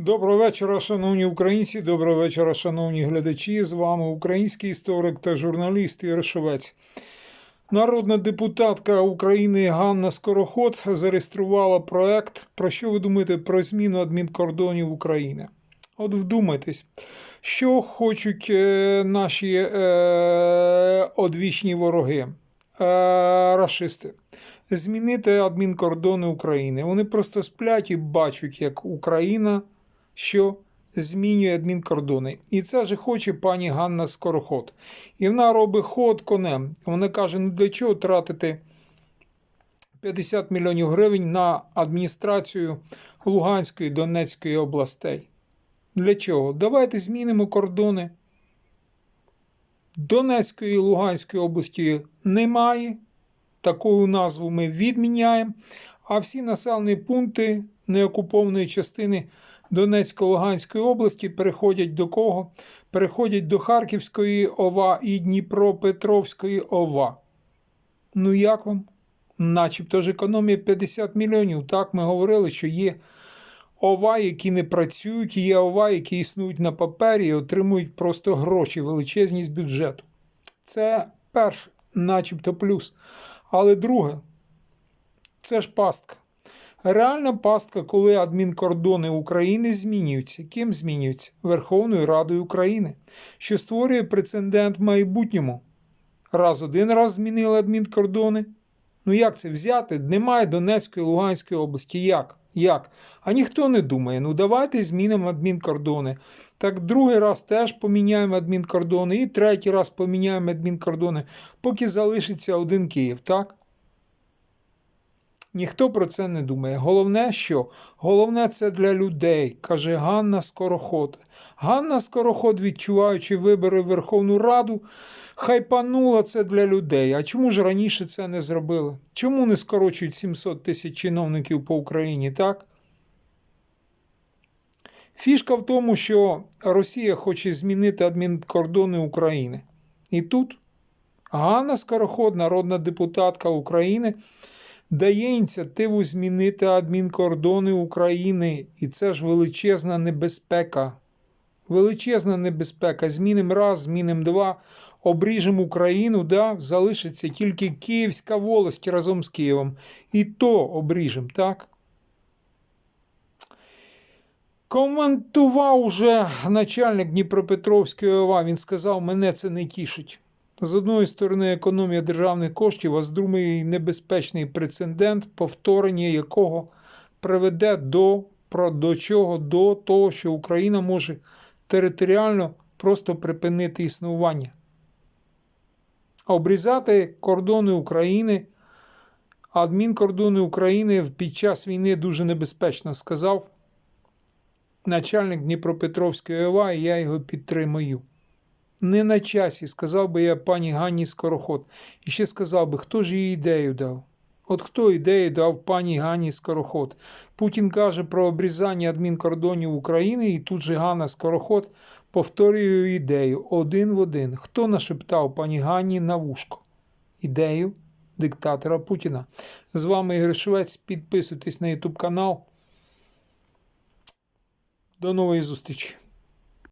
Доброго вечора, шановні українці. Доброго вечора, шановні глядачі. З вами український історик та журналіст Ігор Народна депутатка України Ганна Скороход зареєструвала проект. Про що ви думаєте про зміну адмінкордонів України? От вдумайтесь, що хочуть е, наші е, одвічні вороги, е, рашисти. Змінити адмінкордони України. Вони просто сплять і бачать, як Україна що змінює адмінкордони. І це ж хоче пані Ганна Скороход. І вона робить ход конем. Вона каже: ну для чого тратити 50 мільйонів гривень на адміністрацію Луганської Донецької областей? Для чого? Давайте змінимо кордони. Донецької і Луганської області немає. Таку назву ми відміняємо. А всі населені пункти неокупованої частини Донецько-Луганської області переходять до кого? Переходять до Харківської ОВА і Дніпропетровської ОВА. Ну як вам? Начебто ж економія 50 мільйонів. Так, ми говорили, що є ОВА, які не працюють, є ОВА, які існують на папері і отримують просто гроші, величезні з бюджету. Це перше, начебто плюс. Але друге, це ж пастка. Реальна пастка, коли адмінкордони України змінюються. Ким змінюються? Верховною Радою України, що створює прецедент в майбутньому. Раз один раз змінили адмінкордони. Ну як це взяти? Немає Донецької Луганської області. Як? Як? А ніхто не думає. Ну давайте змінимо адмінкордони. Так другий раз теж поміняємо адмінкордони, і третій раз поміняємо адмінкордони, поки залишиться один Київ, так? Ніхто про це не думає. Головне, що? Головне це для людей, каже Ганна Скороход. Ганна Скороход, відчуваючи вибори в Верховну Раду, хайпанула це для людей. А чому ж раніше це не зробили? Чому не скорочують 700 тисяч чиновників по Україні, так? Фішка в тому, що Росія хоче змінити адмінкордони України. І тут Ганна Скороход, народна депутатка України, дає ініціативу змінити адмінкордони України. І це ж величезна небезпека. Величезна небезпека. Змінимо раз, змінимо два, обріжемо Україну, да? залишиться тільки Київська волость разом з Києвом. І то обріжемо, так? Коментував уже начальник Дніпропетровської ОВА. Він сказав, мене це не тішить. З одної сторони, економія державних коштів, а з другої небезпечний прецедент, повторення якого приведе до, про, до чого? До того, що Україна може територіально просто припинити існування. А обрізати кордони України, адмінкордони України під час війни дуже небезпечно, сказав начальник Дніпропетровської ОВА, і я його підтримую. Не на часі, сказав би я пані Ганні Скороход. І ще сказав би, хто ж їй ідею дав? От хто ідею дав пані Ганні Скороход? Путін каже про обрізання адмінкордонів України, і тут же Ганна Скороход повторює ідею один в один. Хто нашептав пані Ганні на вушко? Ідею диктатора Путіна. З вами Ігор Швець. Підписуйтесь на YouTube канал. До нової зустрічі!